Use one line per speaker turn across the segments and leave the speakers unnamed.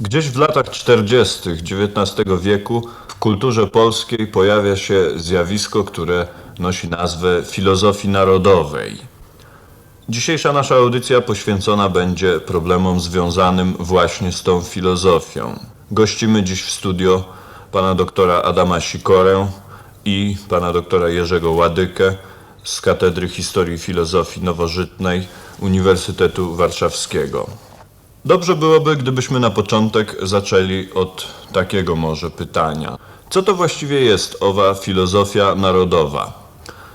Gdzieś w latach 40. XIX wieku w kulturze polskiej pojawia się zjawisko, które nosi nazwę filozofii narodowej. Dzisiejsza nasza audycja poświęcona będzie problemom związanym właśnie z tą filozofią. Gościmy dziś w studio pana doktora Adama Sikorę i pana doktora Jerzego Ładykę z Katedry Historii i Filozofii Nowożytnej Uniwersytetu Warszawskiego. Dobrze byłoby, gdybyśmy na początek zaczęli od takiego może pytania. Co to właściwie jest owa filozofia narodowa?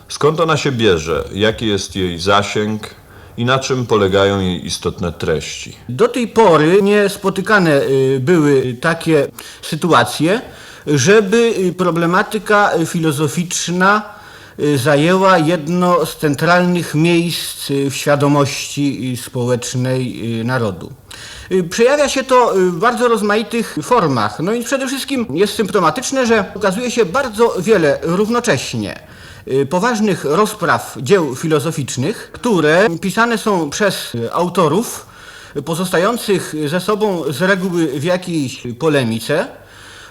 Skąd ona się bierze? Jaki jest jej zasięg? I na czym polegają jej istotne treści?
Do tej pory niespotykane y, były takie sytuacje, żeby y, problematyka filozoficzna y, zajęła jedno z centralnych miejsc w świadomości społecznej narodu. Y, Przejawia się to y, w bardzo rozmaitych formach. No i przede wszystkim jest symptomatyczne, że ukazuje się bardzo wiele równocześnie y, poważnych rozpraw dzieł filozoficznych, które pisane są przez autorów pozostających ze sobą z reguły w jakiejś polemice,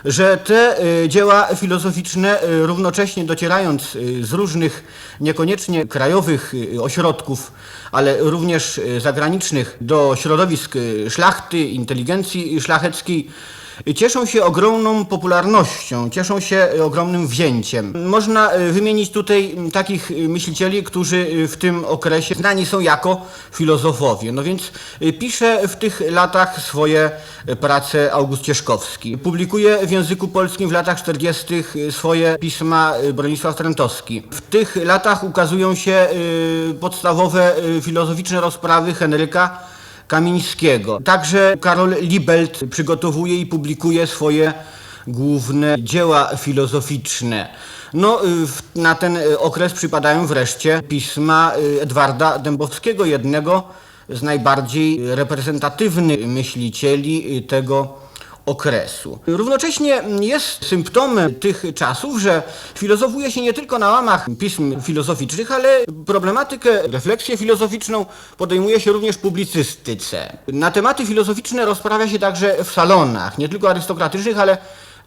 że te y, dzieła filozoficzne y, równocześnie docierając y, z różnych niekoniecznie krajowych ośrodków, ale również zagranicznych do środowisk szlachty, inteligencji szlacheckiej, cieszą się ogromną popularnością, cieszą się y, ogromnym wzięciem. Można y, wymienić tutaj takich y, myślicieli, którzy w tym okresie znani są jako filozofowie. No więc pisze w tych latach swoje prace August Cieszkowski. Publikuje w języku polskim w latach 40. swoje pisma Bronisław Trentowski. W tych latach ukazują się podstawowe filozoficzne rozprawy Henryka Kamińskiego. Także Karol Libelt przygotowuje i publikuje swoje główne dzieła filozoficzne. No, y, na ten y, okres przypadają wreszcie pisma y, Edwarda Dębowskiego, jednego z najbardziej reprezentatywnych myślicieli tego okresu. Równocześnie jest symptomem tych czasów, że filozofuje się nie tylko na łamach pism filozoficznych, ale problematykę, refleksję filozoficzną podejmuje się również w publicystyce. Na tematy filozoficzne rozprawia się także w salonach, nie tylko arystokratycznych, ale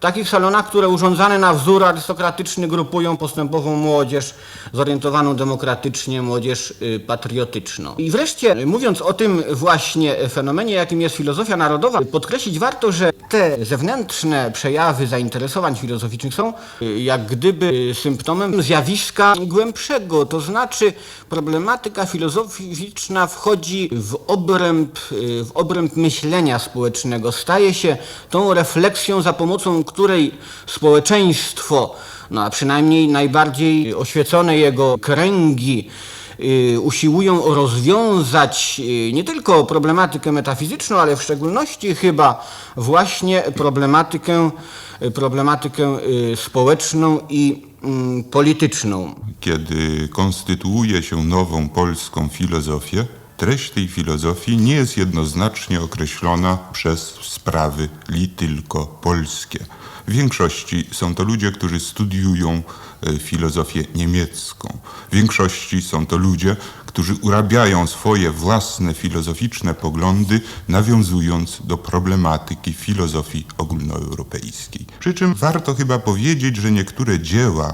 takich salonach, które urządzane na wzór arystokratyczny grupują postępową młodzież, zorientowaną demokratycznie, młodzież y, patriotyczną. I wreszcie, y, mówiąc o tym właśnie fenomenie, jakim jest filozofia narodowa, podkreślić warto, że te zewnętrzne przejawy zainteresowań filozoficznych są y, jak gdyby y, symptomem zjawiska głębszego, to znaczy problematyka filozoficzna wchodzi w obręb, y, w obręb myślenia społecznego, staje się tą refleksją, za pomocą której społeczeństwo, no a przynajmniej najbardziej oświecone jego kręgi, y, usiłują rozwiązać y, nie tylko problematykę metafizyczną, ale w szczególności chyba właśnie problematykę, problematykę y, społeczną i mm, polityczną.
Kiedy konstytuuje się nową polską filozofię, treść tej filozofii nie jest jednoznacznie określona przez sprawy li tylko polskie. W większości są to ludzie, którzy studiują e, filozofię niemiecką. W większości są to ludzie, którzy urabiają swoje własne filozoficzne poglądy, nawiązując do problematyki filozofii ogólnoeuropejskiej. Przy czym warto chyba powiedzieć, że niektóre dzieła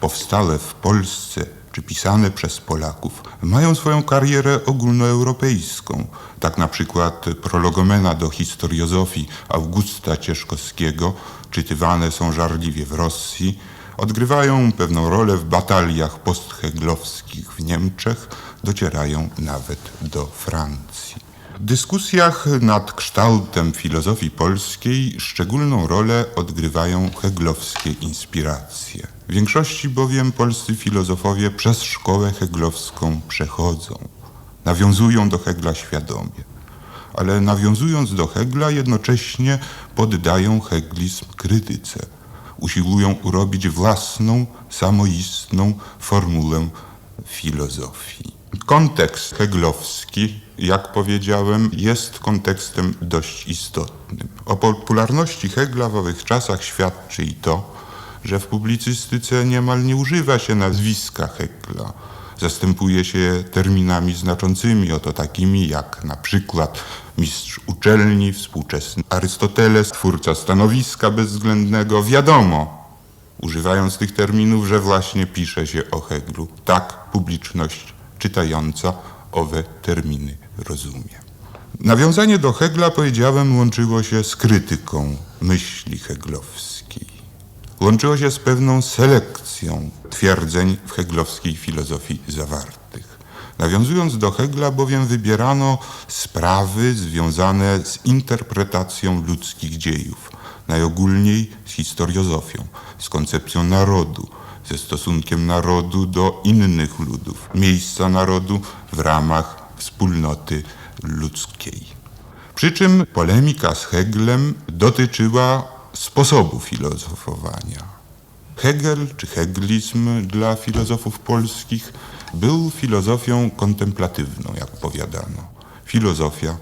powstałe w Polsce czy pisane przez Polaków mają swoją karierę ogólnoeuropejską. Tak na przykład prologomena do historiozofii Augusta Cieszkowskiego, czytywane są żarliwie w Rosji, odgrywają pewną rolę w bataliach postheglowskich w Niemczech, docierają nawet do Francji. Dyskusjach nad kształtem filozofii polskiej szczególną rolę odgrywają heglowskie inspiracje. W większości bowiem polscy filozofowie przez szkołę heglowską przechodzą, nawiązują do Hegla świadomie, ale nawiązując do Hegla jednocześnie poddają heglizm krytyce, usiłują urobić własną, samoistną formułę filozofii. Kontekst heglowski, jak powiedziałem, jest kontekstem dość istotnym. O popularności Hegla w owych czasach świadczy i to, że w publicystyce niemal nie używa się nazwiska Hegla. Zastępuje się je terminami znaczącymi, oto takimi jak na przykład mistrz uczelni, współczesny Arystoteles, twórca stanowiska bezwzględnego. Wiadomo, używając tych terminów, że właśnie pisze się o Heglu. Tak publiczność czytająca owe terminy rozumie. Nawiązanie do Hegla, powiedziałem, łączyło się z krytyką myśli heglowskiej. Łączyło się z pewną selekcją twierdzeń w heglowskiej filozofii zawartych. Nawiązując do Hegla, bowiem wybierano sprawy związane z interpretacją ludzkich dziejów, najogólniej z historiozofią, z koncepcją narodu, ze stosunkiem narodu do innych ludów, miejsca narodu w ramach wspólnoty ludzkiej. Przy czym polemika z Heglem dotyczyła sposobu filozofowania. Hegel czy heglizm dla filozofów polskich był filozofią kontemplatywną, jak powiadano. Filozofia,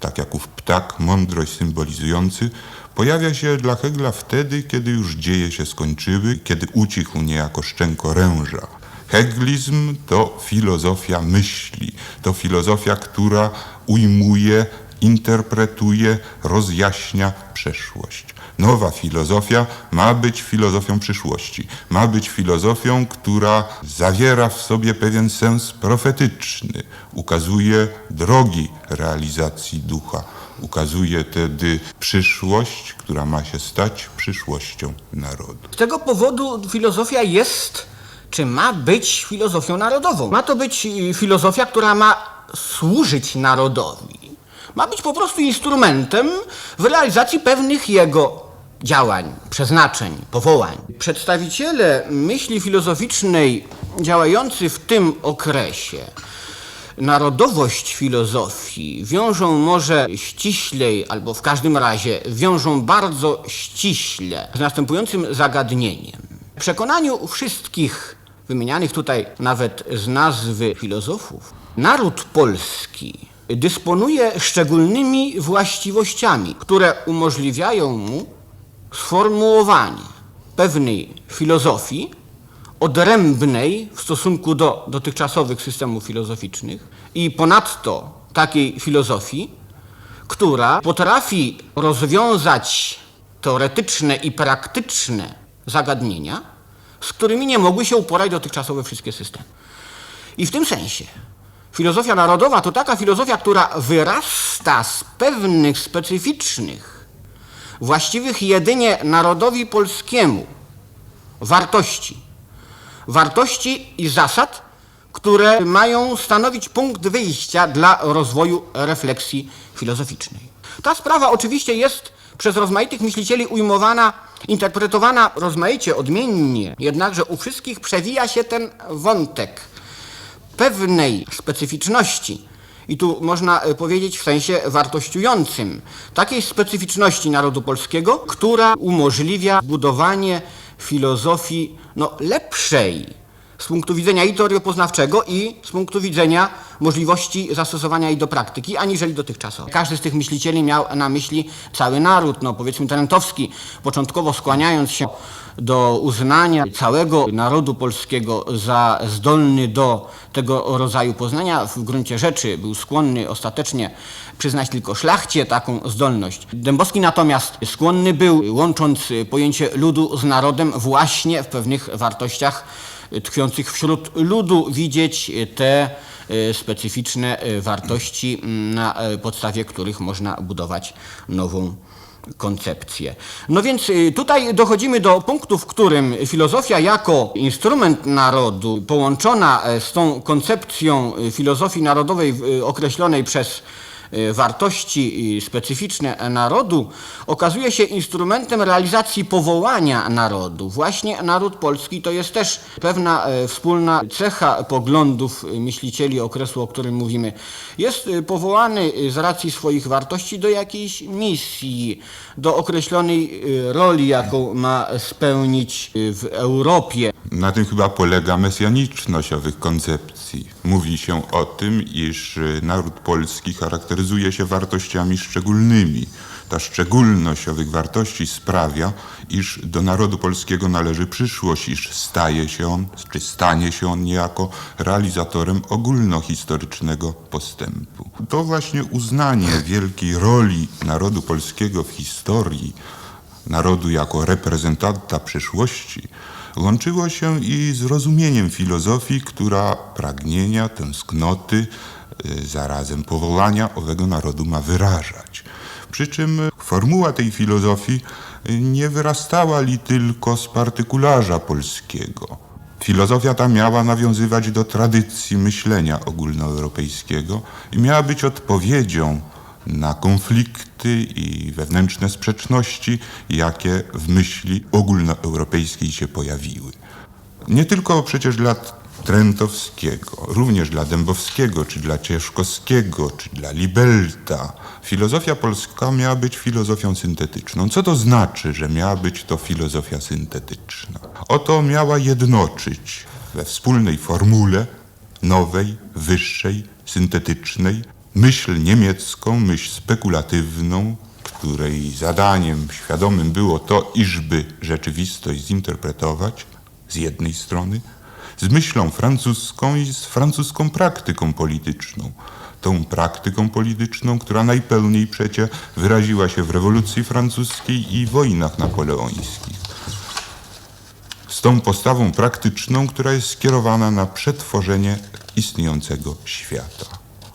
tak jak ów ptak, mądrość symbolizujący, pojawia się dla Hegla wtedy, kiedy już dzieje się skończyły, kiedy ucichł niejako szczęk oręża. Heglizm to filozofia myśli, to filozofia, która ujmuje, interpretuje, rozjaśnia przeszłość. Nowa filozofia ma być filozofią przyszłości, ma być filozofią, która zawiera w sobie pewien sens profetyczny, ukazuje drogi realizacji ducha, ukazuje tedy przyszłość, która ma się stać przyszłością narodu.
Z tego powodu filozofia jest, czy ma być filozofią narodową. Ma to być y, filozofia, która ma służyć narodowi. Ma być po prostu instrumentem w realizacji pewnych jego działań, przeznaczeń, powołań. Przedstawiciele myśli filozoficznej działający w tym okresie narodowość filozofii wiążą może ściślej, albo w każdym razie wiążą bardzo ściśle z następującym zagadnieniem. W przekonaniu wszystkich wymienianych tutaj nawet z nazwy filozofów, naród polski dysponuje szczególnymi właściwościami, które umożliwiają mu sformułowanie pewnej filozofii odrębnej w stosunku do dotychczasowych systemów filozoficznych i ponadto takiej filozofii, która potrafi rozwiązać teoretyczne i praktyczne zagadnienia, z którymi nie mogły się uporać dotychczasowe wszystkie systemy. I w tym sensie filozofia narodowa to taka filozofia, która wyrasta z pewnych specyficznych, właściwych jedynie narodowi polskiemu wartości. Wartości i zasad, które mają stanowić punkt wyjścia dla rozwoju refleksji filozoficznej. Ta sprawa oczywiście jest przez rozmaitych myślicieli ujmowana, interpretowana rozmaicie, odmiennie, jednakże u wszystkich przewija się ten wątek pewnej specyficzności. I tu można e, powiedzieć w sensie wartościującym takiej specyficzności narodu polskiego, która umożliwia budowanie filozofii no, lepszej z punktu widzenia i teoriopoznawczego i z punktu widzenia możliwości zastosowania jej do praktyki, aniżeli dotychczasowo. Każdy z tych myślicieli miał na myśli cały naród, no powiedzmy Tarentowski, początkowo skłaniając się do uznania całego narodu polskiego za zdolny do tego rodzaju poznania, w gruncie rzeczy był skłonny ostatecznie przyznać tylko szlachcie taką zdolność. Dębowski natomiast skłonny był, łącząc pojęcie ludu z narodem, właśnie w pewnych wartościach tkwiących wśród ludu, widzieć te e, specyficzne e, wartości, na e, podstawie których można budować nową koncepcję. No więc tutaj dochodzimy do punktu, w którym filozofia jako instrument narodu, połączona z tą koncepcją filozofii narodowej określonej przez wartości y, specyficzne narodu, okazuje się instrumentem realizacji powołania narodu. Właśnie naród polski to jest też pewna e, wspólna cecha poglądów y, myślicieli okresu, o którym mówimy. Jest y, powołany y, z racji swoich wartości do jakiejś misji, do określonej y, roli, jaką ma spełnić y, w Europie.
Na tym chyba polega mesjaniczność owych koncepcji. Mówi się o tym, iż y, naród polski charakteryzuje się wartościami szczególnymi. Ta szczególność owych wartości sprawia, iż do narodu polskiego należy przyszłość, iż staje się on, czy stanie się on niejako realizatorem ogólnohistorycznego postępu. To właśnie uznanie wielkiej roli narodu polskiego w historii, narodu jako reprezentanta przyszłości, łączyło się i z rozumieniem filozofii, która pragnienia, tęsknoty, zarazem powołania owego narodu ma wyrażać. Przy czym formuła tej filozofii y, nie wyrastała li tylko z partykularza polskiego. Filozofia ta miała nawiązywać do tradycji myślenia ogólnoeuropejskiego i miała być odpowiedzią na konflikty i wewnętrzne sprzeczności, jakie w myśli ogólnoeuropejskiej się pojawiły. Nie tylko przecież dla Trentowskiego, również dla Dębowskiego, czy dla Cieszkowskiego, czy dla Libelta. Filozofia polska miała być filozofią syntetyczną. Co to znaczy, że miała być to filozofia syntetyczna? Oto miała jednoczyć we wspólnej formule nowej, wyższej, syntetycznej, myśl niemiecką, myśl spekulatywną, której zadaniem świadomym było to, iżby rzeczywistość zinterpretować z jednej strony, z myślą francuską i z francuską praktyką polityczną. Tą praktyką polityczną, która najpełniej przecie wyraziła się w rewolucji francuskiej i wojnach napoleońskich z tą postawą praktyczną, która jest skierowana na przetworzenie istniejącego świata.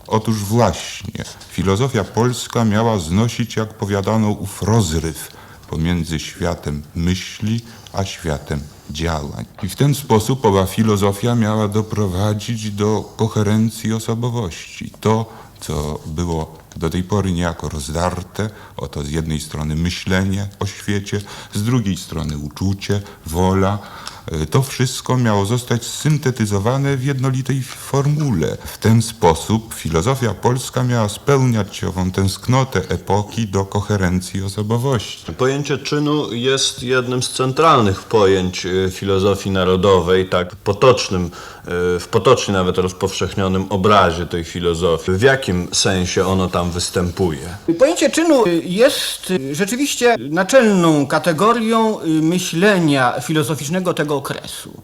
Otóż właśnie filozofia polska miała znosić, jak powiadano, ów rozryw pomiędzy światem myśli a światem działań. I w ten sposób owa filozofia miała doprowadzić do koherencji osobowości. To, co było do tej pory niejako rozdarte, oto z jednej strony myślenie o świecie, z drugiej strony uczucie, wola, to wszystko miało zostać syntetyzowane w jednolitej formule. W ten sposób filozofia polska miała spełniać ową tęsknotę epoki do koherencji osobowości.
Pojęcie czynu jest jednym z centralnych pojęć y, filozofii narodowej, tak potocznym, y, w potocznie nawet rozpowszechnionym obrazie tej filozofii. W jakim sensie ono tam występuje?
Pojęcie czynu y, jest y, rzeczywiście naczelną kategorią y, myślenia filozoficznego tego okresu.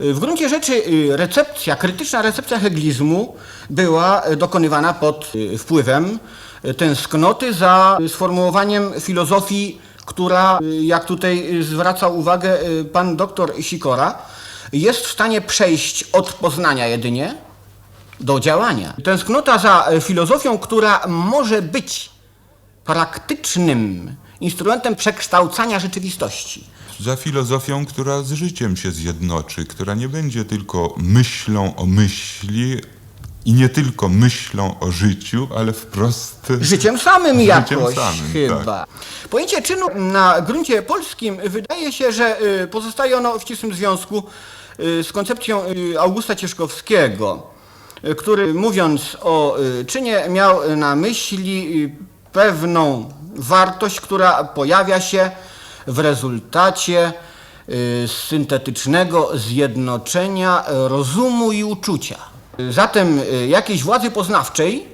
Y, W gruncie rzeczy y, recepcja, krytyczna recepcja heglizmu była y, dokonywana pod wpływem tęsknoty za sformułowaniem filozofii, która, jak tutaj zwraca uwagę pan doktor Sikora, jest w stanie przejść od poznania jedynie do działania. Tęsknota za filozofią, która może być praktycznym instrumentem przekształcania rzeczywistości.
Za filozofią, która z życiem się zjednoczy, która nie będzie tylko myślą o myśli i nie tylko myślą o życiu, ale wprost
Życiem samym
Życiem
jakoś
samym,
chyba. Pojęcie czynu na gruncie polskim wydaje się, że y, pozostaje ono w ścisłym związku y, z koncepcją y, Augusta Cieszkowskiego, który mówiąc o czynie miał na myśli pewną wartość, która pojawia się w rezultacie y, syntetycznego zjednoczenia rozumu i uczucia. Zatem y, jakiejś władzy poznawczej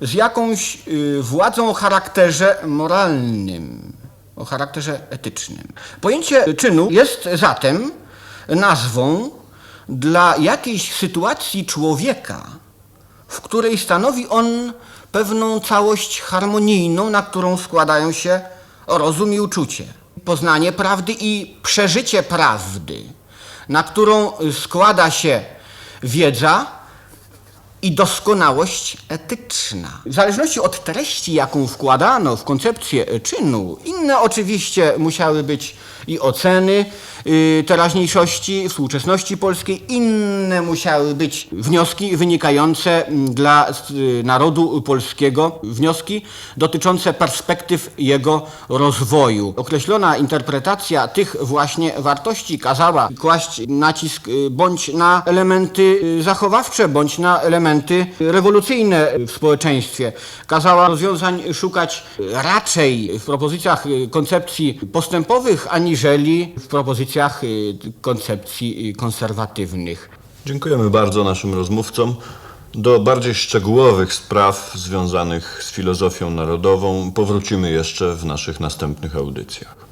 z jakąś y, władzą o charakterze moralnym, o charakterze etycznym. Pojęcie czynu jest zatem nazwą dla jakiejś sytuacji człowieka, w której stanowi on pewną całość harmonijną, na którą składają się rozum i uczucie, poznanie prawdy i przeżycie prawdy, na którą składa się wiedza, i doskonałość etyczna. W zależności od treści, jaką wkładano w koncepcję czynu, inne oczywiście musiały być i oceny y, teraźniejszości, współczesności polskiej, inne musiały być wnioski wynikające dla y, narodu polskiego, wnioski dotyczące perspektyw jego rozwoju. Określona interpretacja tych właśnie wartości kazała kłaść nacisk y, bądź na elementy zachowawcze, bądź na elementy rewolucyjne w społeczeństwie. Kazała rozwiązań szukać raczej w propozycjach koncepcji postępowych, aniżeli w propozycjach koncepcji konserwatywnych.
Dziękujemy bardzo naszym rozmówcom. Do bardziej szczegółowych spraw związanych z filozofią narodową powrócimy jeszcze w naszych następnych audycjach.